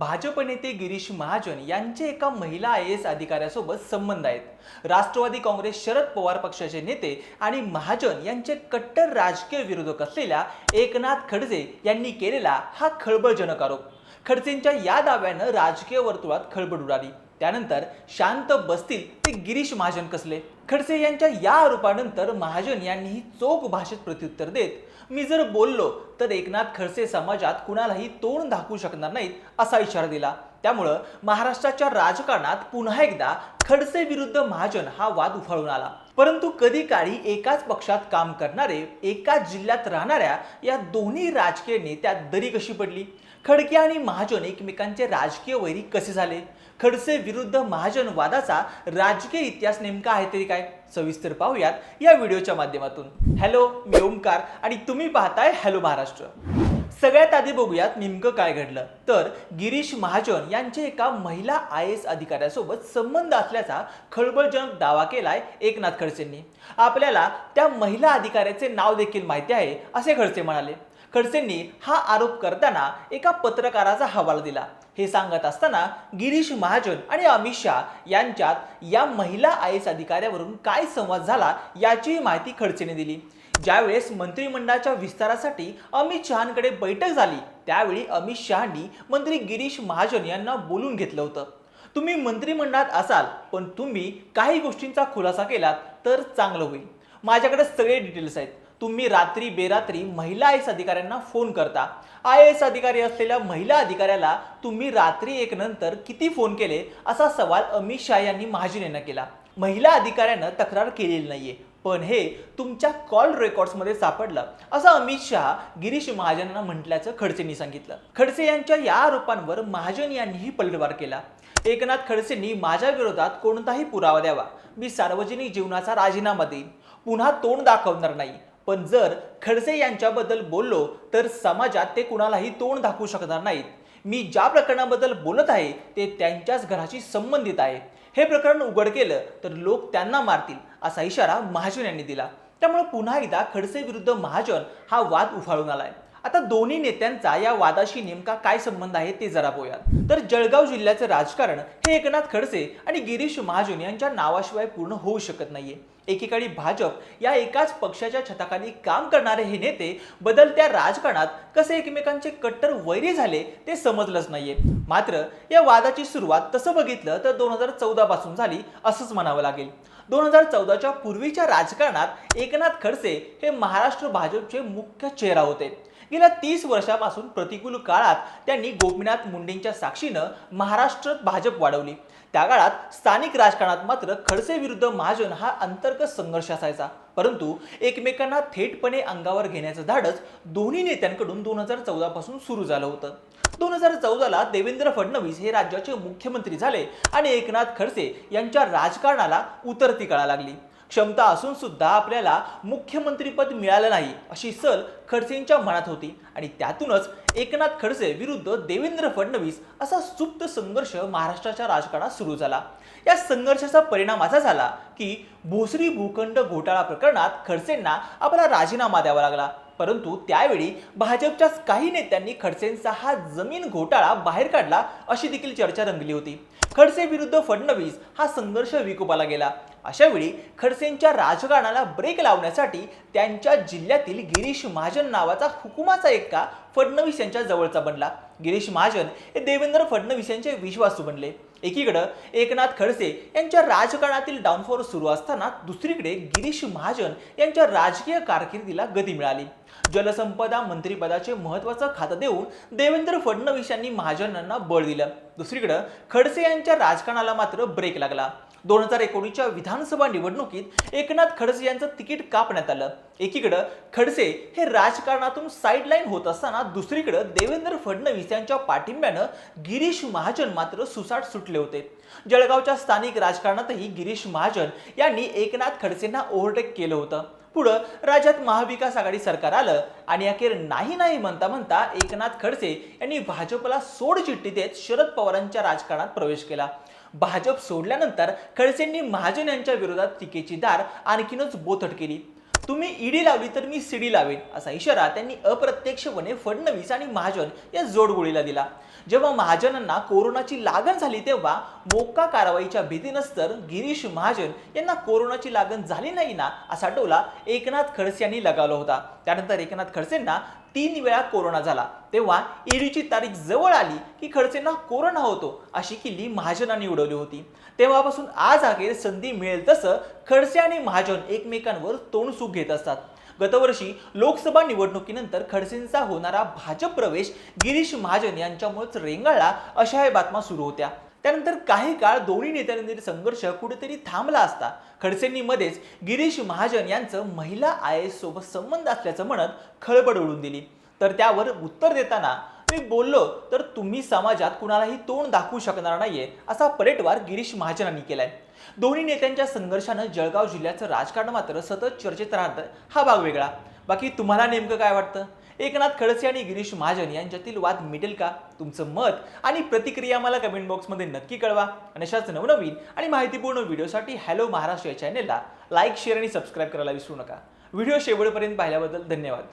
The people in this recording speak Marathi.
भाजप नेते गिरीश महाजन यांचे एका महिला आय एस अधिकाऱ्यासोबत संबंध आहेत. राष्ट्रवादी काँग्रेस शरद पवार पक्षाचे नेते आणि महाजन यांचे कट्टर राजकीय विरोधक असलेल्या एकनाथ खडसे यांनी केलेला हा खळबळजनक आरोप. खडसेंच्या या दाव्यानं राजकीय वर्तुळात खळबळ उडाली. त्यानंतर शांत बसतील ते गिरीश महाजन कसले? खडसे यांच्या या आरोपानंतर महाजन यांनीही चोख भाषेत प्रत्युत्तर देत मी जर बोललो तर एकनाथ खडसे समाजात कुणालाही तोंड दाखवू शकणार नाहीत असा इशारा दिला. त्यामुळं महाराष्ट्राच्या राजकारणात पुन्हा एकदा खडसे विरुद्ध महाजन हा वाद उफाळून आला. परंतु कधी काळी एकाच पक्षात काम करणारे एकाच जिल्ह्यात राहणाऱ्या या दोन्ही राजकीय नेत्यात दरी कशी पडली? खडके आणि महाजन एकमेकांचे राजकीय वैरी कसे झाले? खडसे विरुद्ध महाजन वादाचा राजकीय इतिहास नेमका आहे तरी काय? सविस्तर पाहूयात या व्हिडिओच्या माध्यमातून. हॅलो मी ओमकार आणि तुम्ही पाहताय हॅलो महाराष्ट्र. सगळ्यात आधी बघूयात नेमकं काय घडलं. तर गिरीश महाजन यांचे एका महिला आय एस अधिकाऱ्यासोबत संबंध असल्याचा खळबळजनक दावा केलाय एकनाथ खडसेंनी. आपल्याला त्या महिला अधिकाऱ्याचे नाव देखील माहिती आहे असे खडसे म्हणाले. खडसेंनी हा आरोप करताना एका पत्रकाराचा हवाला दिला. हे सांगत असताना गिरीश महाजन आणि अमित शहा यांच्यात या महिला आय एस अधिकाऱ्यावरून काय संवाद झाला याचीही माहिती खडसेने दिली. ज्यावेळेस मंत्रिमंडळाच्या विस्तारासाठी अमित शहांकडे बैठक झाली त्यावेळी अमित शहांनी मंत्री गिरीश महाजन यांना बोलून घेतलं होतं. तुम्ही मंत्रिमंडळात असाल पण तुम्ही काही गोष्टींचा खुलासा केलात तर चांगलं होईल. माझ्याकडे सगळे डिटेल्स आहेत. तुम्ही रात्री बेरात्री महिला आय एस अधिकाऱ्यांना फोन करता. आय एस अधिकारी असलेल्या महिला अधिकाऱ्याला तुम्ही रात्री एक नंतर किती फोन केले असा सवाल अमित शहा यांनी महाजन यांना केला. महिला अधिकाऱ्यानं तक्रार केलेली नाहीये पण हे तुमच्या कॉल रेकॉर्ड्समध्ये सापडलं असं अमित शहा गिरीश महाजनांना म्हटल्याचं खडसेंनी सांगितलं. खडसे यांच्या या आरोपांवर महाजन यांनीही पलटवार केला. एकनाथ खडसेंनी माझ्या विरोधात कोणताही पुरावा द्यावा. मी सार्वजनिक जीवनाचा राजीनामा देईन. पुन्हा तोंड दाखवणार नाही. पण जर खडसे यांच्याबद्दल बोललो तर समाजात ते कुणालाही तोंड दाखवू शकणार नाहीत. मी ज्या प्रकरणाबद्दल बोलत आहे ते त्यांच्याच घराशी संबंधित आहे. हे प्रकरण उघड केलं तर लोक त्यांना मारतील असा इशारा महाजन यांनी दिला. त्यामुळे पुन्हा एकदा खडसे विरुद्ध महाजन हा वाद उफाळून आलाय. आता दोन्ही नेत्यांचा या वादाशी नेमका काय संबंध आहे ते जरा बोयात तर जळगाव जिल्ह्याचं राजकारण हे एकनाथ खडसे आणि गिरीश महाजन यांच्या नावाशिवाय पूर्ण होऊ शकत नाहीये. एकेकाळी भाजप या एकाच पक्षाच्या छताखाली काम करणारे हे नेते बदलत्या राजकारणात कसे एकमेकांचे कट्टर वैरी झाले ते समजलंच नाहीये. मात्र या वादाची सुरुवात तसं बघितलं तर दोन हजार चौदा पासून झाली असंच म्हणावं लागेल. दोन हजार चौदाच्या पूर्वीच्या राजकारणात एकनाथ खडसे हे महाराष्ट्र भाजपचे मुख्य चेहरा होते. गेल्या तीस वर्षापासून प्रतिकूल काळात त्यांनी गोपीनाथ मुंडेंच्या साक्षीनं महाराष्ट्रात भाजप वाढवली. त्या काळात स्थानिक राजकारणात मात्र खडसे विरुद्ध महाजन हा अंतर्गत संघर्ष असायचा. परंतु एकमेकांना थेटपणे अंगावर घेण्याचं धाडस दोन्ही नेत्यांकडून दोन हजार चौदापासून सुरू झालं होतं. दोन हजार चौदाला देवेंद्र फडणवीस हे राज्याचे मुख्यमंत्री झाले आणि एकनाथ खडसे यांच्या राजकारणाला उतरती कळा लागली. क्षमता असून सुद्धा आपल्याला मुख्यमंत्रीपद मिळालं नाही अशी सल खडसेंच्या मनात होती. आणि त्यातूनच एकनाथ खडसे विरुद्ध देवेंद्र फडणवीस असा सुप्त संघर्ष महाराष्ट्राच्या राजकारणात सुरू झाला. या संघर्षाचा परिणाम असा झाला की भोसरी भूखंड घोटाळा प्रकरणात खडसेंना आपला राजीनामा द्यावा लागला. परंतु त्यावेळी भाजपच्याच काही नेत्यांनी खडसेंचा हा जमीन घोटाळा बाहेर काढला अशी देखील चर्चा रंगली होती. खडसे विरुद्ध फडणवीस हा संघर्ष विकोपाला गेला. अशावेळी खडसेंच्या राजकारणाला ब्रेक लावण्यासाठी त्यांच्या जिल्ह्यातील गिरीश महाजन नावाचा हुकुमाचा एक्का फडणवीस यांच्या जवळचा बनला. गिरीश महाजन हे देवेंद्र फडणवीस यांचे विश्वासू बनले. एकीकडं एकनाथ खडसे यांच्या राजकारणातील डाऊनफॉल सुरू असताना दुसरीकडे गिरीश महाजन यांच्या राजकीय कारकिर्दीला गती मिळाली. जलसंपदा मंत्रिपदाचे महत्वाचं खातं देऊन देवेंद्र फडणवीस यांनी महाजनांना बळ दिलं. दुसरीकडं खडसे यांच्या राजकारणाला मात्र ब्रेक लागला. दोन हजार एकोणीसच्या विधानसभा निवडणुकीत एकनाथ खडसे यांचं तिकीट कापण्यात आलं. एकीकडं खडसे हे राजकारणातून साईडलाईन होत असताना दुसरीकडं देवेंद्र फडणवीस यांच्या पाठिंब्यानं गिरीश महाजन मात्र सुसाट सुटले होते. जळगावच्या स्थानिक राजकारणातही गिरीश महाजन यांनी एकनाथ खडसेंना ओव्हरटेक केलं होतं. पुढं राज्यात महाविकास आघाडी सरकार आलं आणि अखेर नाही नाही म्हणता म्हणता एकनाथ खडसे यांनी भाजपला सोड चिठ्ठी देत शरद पवारांच्या राजकारणात प्रवेश केला. भाजप सोडल्यानंतर खडसेंनी महाजन यांच्या विरोधात टीकेची दार आणखीनच बोथट केली. तुम्ही ईडी लावली तर मी सीडी लावेन असा इशारा त्यांनी अप्रत्यक्षपणे फडणवीस आणि महाजन या जोडगोळीला दिला. जेव्हा महाजनांना कोरोनाची लागण झाली तेव्हा मोक्का कारवाईच्या भीतीनंच तर गिरीश महाजन यांना कोरोनाची लागण झाली नाही ना असा टोला एकनाथ खडसे यांनी लगावला होता. त्यानंतर एकनाथ खडसेंना तीन वेळा कोरोना झाला. तेव्हा ईडीची तारीख जवळ आली की खडसेंना कोरोना होतो अशी किल्ली महाजनांनी उडवली होती. तेव्हापासून आज अखेर संधी मिळेल तसं खडसे आणि महाजन एकमेकांवर तोंडसूक घेत असतात. गतवर्षी लोकसभा निवडणुकीनंतर खडसेंचा होणारा भाजप प्रवेश गिरीश महाजन यांच्यामुळेच रेंगाळला अशा या बातम्या सुरू होत्या. त्यानंतर काही काळ दोन्ही नेत्यांमधील संघर्ष कुठेतरी थांबला असता. खडसेंनी मध्येच गिरीश महाजन यांचं महिला आय एस सोबत संबंध असल्याचं म्हणत खळबळ उडून दिली. तर त्यावर उत्तर देताना मी बोललो तर तुम्ही समाजात कुणालाही तोंड दाखवू शकणार नाहीये असा पलटवार गिरीश महाजनांनी केलाय. दोन्ही नेत्यांच्या संघर्षानं जळगाव जिल्ह्याचं राजकारण मात्र सतत चर्चेत राहतं हा भाग वेगळा. बाकी तुम्हाला नेमकं काय वाटतं? एकनाथ खडसे आणि गिरीश महाजन यांच्यातील वाद मिटेल का? तुमचं मत आणि प्रतिक्रिया मला कमेंट बॉक्समध्ये नक्की कळवा. आणि अशाच नवनवीन आणि माहितीपूर्ण व्हिडिओसाठी हॅलो महाराष्ट्र या चॅनेलला लाईक शेअर आणि सबस्क्राईब करायला विसरू नका. व्हिडिओ शेवटपर्यंत पाहिल्याबद्दल धन्यवाद.